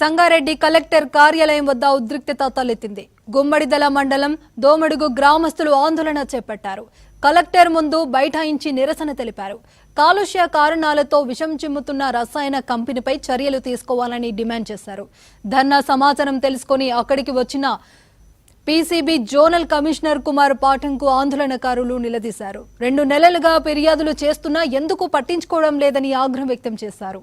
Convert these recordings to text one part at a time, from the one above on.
Sangareddy collector కార్యాలయం వద్ద ఉద్రిక్తత తలెత్తింది. గుమ్మడిదల మండలం దోమడుగు గ్రామస్తులు ఆందోళన చేపట్టారు. కలెక్టర్ ముందు బైఠాయించి నిరసన తెలిపారు. కాలుష్య కారణాలతో విషం చిమ్ముతున్న రసాయన కంపెనీపై చర్యలు తీసుకోవాలని డిమాండ్ చేశారు. ధర్నా సమాచారం తెలుసుకొని అక్కడికి వచ్చిన పీసీబీ జోనల్ కమిషనర్ కుమార్ పాఠంకు ఆందోళనకారులు నిలదీశారు. రెండు నెలలుగా ఫిర్యాదులు చేస్తున్నా ఎందుకు పట్టించుకోవడం లేదని ఆగ్రహం వ్యక్తం చేశారు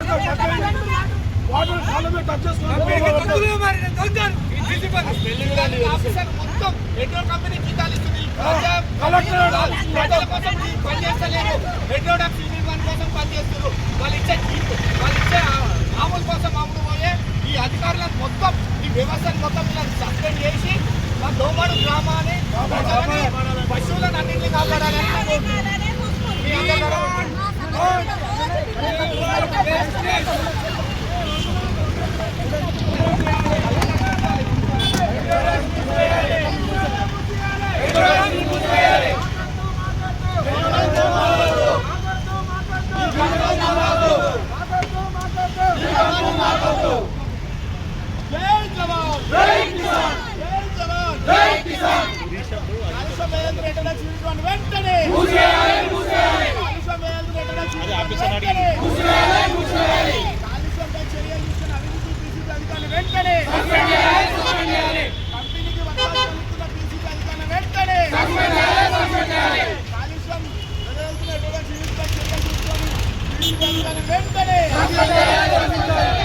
వాటర్ కాళ్ళ మీద టచ్ చేసుకుని ఆఫీసర్ మొత్తం పెట్రోల్ కంపెనీ జీతాలు ఇస్తుంది ప్రజల కోసం పెట్రోల్ పనిచేస్తున్నారు వాళ్ళు ఇచ్చే వాళ్ళు ఇచ్చే మామూలు కోసం మామూలు పోయే ఈ అధికారులను మొత్తం ఈ వ్యవస్థను మొత్తం వీళ్ళని సస్పెండ్ చేసి మా దోమడు గ్రామాన్ని పశువులను అన్నింటినీ కాపాడాలని వెంటనే. వెంటనే మూసేయాలి మూసేయాలి కాలుష్య మేలు వెంటనే చూపించండి వెంటనే మూసేయాలి మూసేయాలి కాలుష్యంపై చర్యలు తీసుకున్న అవినీతి పీసీసీ అధికారులు వెంటనే సస్పెండ్ చేయాలి సస్పెండ్ చేయాలి కంపెనీకి వర్గాలు చెల్లిస్తున్న పీసీసీ అధికారులు వెంటనే సస్పెండ్ చేయాలి సస్పెండ్ చేయాలి కాలుష్యం వెలువెత్తున ఎటువంటి చర్యలు తీసుకొని పీసీసీ అధికారులు వెంటనే సస్పెండ్ చేయాలి సస్పెండ్ చేయాలి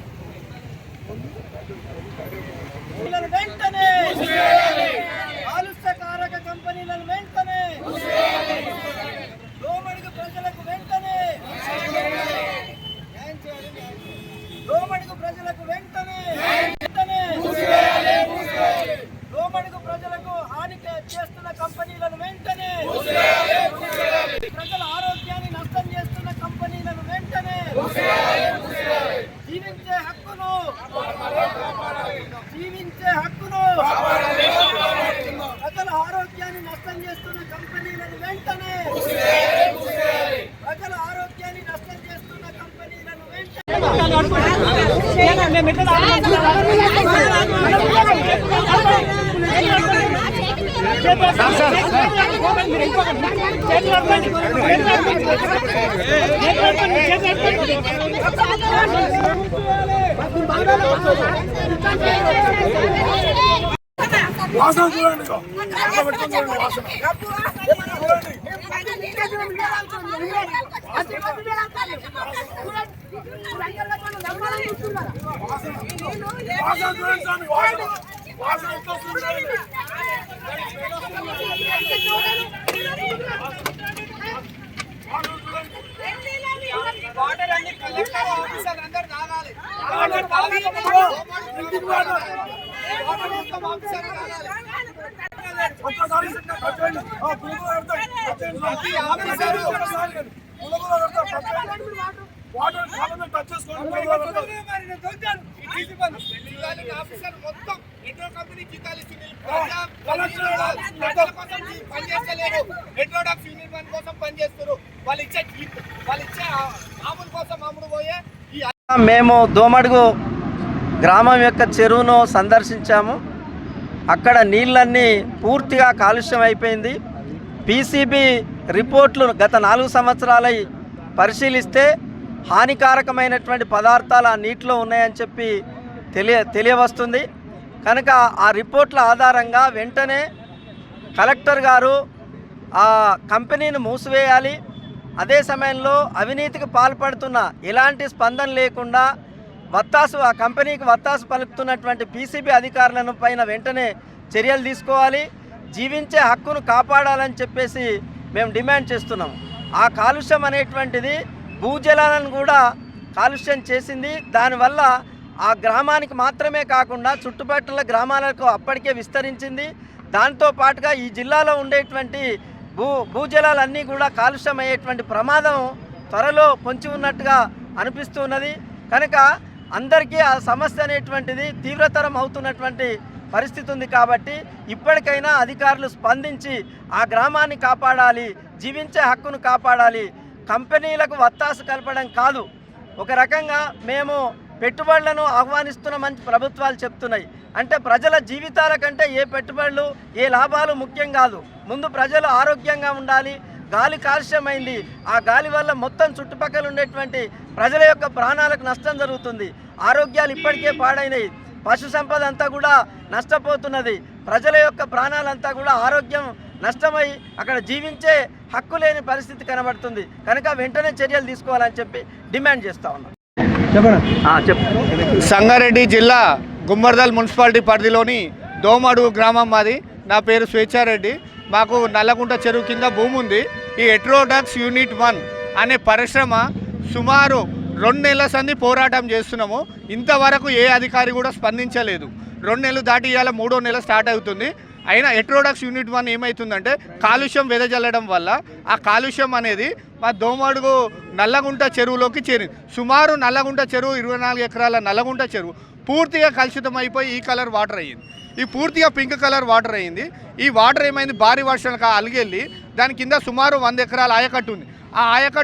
కంపెనీలను వెంటనే కాలుష్యకారక కంపెనీలను వెంటనే దోమడికి ప్రజలకు వెంటనే దోమడికి ప్రజలకు వెంటనే వెంటనే దోమడికి ప్రజలకు హాని చేస్తున్న కంపెనీలను వెంటనే ప్రజల ఆరోగ్యాన్ని నష్టం చేస్తున్న కంపెనీలను వెంటనే జీవించే హక్కును ఇచ్చే హక్కును ప్రజల ఆరోగ్యాన్ని నష్టం చేస్తున్న కంపెనీలను వెంటనే ప్రజల ఆరోగ్యాన్ని నష్టం చేస్తున్న కంపెనీలను వెంటనే వాసన చూడండి చూడండి వాసన చూడండి స్వామి వాసన చూడండి. వాటర్ అన్ని కలెక్టర్ ఆఫీసర్ అందరు తాగాలి వాటర్ వాటర్. వాటర్ మొత్తం ఆఫీసర్ తాగాలి ఒక్కసారి టచ్ ఆ, ప్రతి ఒక్కసారి వాటర్ కాళ్ళ టచ్ చేసుకోండి ఆఫీసర్ మొత్తం కంపెనీ జీతాలు ఇస్తుంది. ప్రజల కోసం పనిచేస్తలేరు వన్ కోసం పనిచేస్తారు వాళ్ళు ఇచ్చే వాళ్ళు ఇచ్చే మామూలు కోసం మామూలు పోయే ఈ మేము దోమడుగు గ్రామం యొక్క చెరువును సందర్శించాము. అక్కడ నీళ్ళన్నీ పూర్తిగా కాలుష్యం అయిపోయింది. పీసీబీ రిపోర్ట్లు గత నాలుగు సంవత్సరాలై పరిశీలిస్తే హానికారకమైనటువంటి పదార్థాలు ఆ నీటిలో ఉన్నాయని చెప్పి తెలియ తెలియవస్తుంది. కనుక ఆ రిపోర్ట్ల ఆధారంగా వెంటనే కలెక్టర్ గారు ఆ కంపెనీని మూసివేయాలి. అదే సమయంలో అవినీతికి పాల్పడుతున్న ఎలాంటి స్పందన లేకుండా వత్తాసు ఆ కంపెనీకి వత్తాసు పలుకుతున్నటువంటి పీసీబీ అధికారులను పైన వెంటనే చర్యలు తీసుకోవాలి. జీవించే హక్కును కాపాడాలని చెప్పేసి మేము డిమాండ్ చేస్తున్నాం. ఆ కాలుష్యం అనేటువంటిది భూజలాలను కూడా కాలుష్యం చేసింది. దానివల్ల ఆ గ్రామానికి మాత్రమే కాకుండా చుట్టుపక్కల గ్రామాలకు అప్పటికే విస్తరించింది. దాంతో పాటుగా ఈ జిల్లాలో ఉండేటువంటి భూ భూజలాలన్నీ కూడా కాలుష్యం అయ్యేటువంటి ప్రమాదం త్వరలో పొంచి ఉన్నట్టుగా అనిపిస్తున్నది. కనుక అందరికీ ఆ సమస్య అనేటువంటిది తీవ్రతరం అవుతున్నటువంటి పరిస్థితి ఉంది కాబట్టి ఇప్పటికైనా అధికారులు స్పందించి ఆ గ్రామాన్ని కాపాడాలి జీవించే హక్కును కాపాడాలి. కంపెనీలకు వత్తాసు కలపడం కాదు. ఒక రకంగా మేము పెట్టుబడులను ఆహ్వానిస్తున్నామని ప్రభుత్వాలు చెప్తున్నాయి. అంటే ప్రజల జీవితాల కంటే ఏ పెట్టుబడులు ఏ లాభాలు ముఖ్యం కాదు. ముందు ప్రజలు ఆరోగ్యంగా ఉండాలి గాలి కాలుష్యమైంది. ఆ గాలి వల్ల మొత్తం చుట్టుపక్కల ఉండేటువంటి ప్రజల యొక్క ప్రాణాలకు నష్టం జరుగుతుంది. ఆరోగ్యాలు ఇప్పటికే పాడైనవి పశు సంపద అంతా కూడా నష్టపోతున్నది. ప్రజల యొక్క ప్రాణాలంతా కూడా ఆరోగ్యం నష్టమై అక్కడ జీవించే హక్కు లేని పరిస్థితి కనబడుతుంది. కనుక వెంటనే చర్యలు తీసుకోవాలని చెప్పి డిమాండ్ చేస్తూ ఉన్నాం. ఆ, చెప్పు. సంగారెడ్డి జిల్లా గుమ్మర్దల్ మున్సిపాలిటీ పరిధిలోని దోమడు గ్రామం మాది. నా పేరు స్వేచ్ఛారెడ్డి. మాకు నల్లగుంట చెరువు కింద భూమి ఉంది. ఈ ఎట్రోడాక్స్ యూనిట్ వన్ అనే పరిశ్రమ సుమారు రెండు నెలల సంది పోరాటం చేస్తున్నాము. ఇంతవరకు ఏ అధికారి కూడా స్పందించలేదు. రెండు నెలలు దాటి ఇవాళ మూడో నెల స్టార్ట్ అవుతుంది. అయినా ఎట్రోడాక్స్ యూనిట్ వన్ ఏమవుతుందంటే కాలుష్యం వెదజల్లడం వల్ల ఆ కాలుష్యం అనేది మా దోమడుగు నల్లగుంట చెరువులోకి చేరింది. సుమారు నల్లగుంట చెరువు ఇరవై నాలుగు ఎకరాల నల్లగుంట చెరువు పూర్తిగా కలుషితం అయిపోయి ఈ కలర్ వాటర్ అయ్యింది. ఈ పూర్తిగా పింక్ కలర్ వాటర్ అయ్యింది. ఈ వాటర్ ఏమైంది? భారీ వర్షాలకు అలిగెళ్ళి దాని కింద సుమారు వంద ఎకరాల ఆయకట్టు ఉంది. ఆ ఆయకట్టు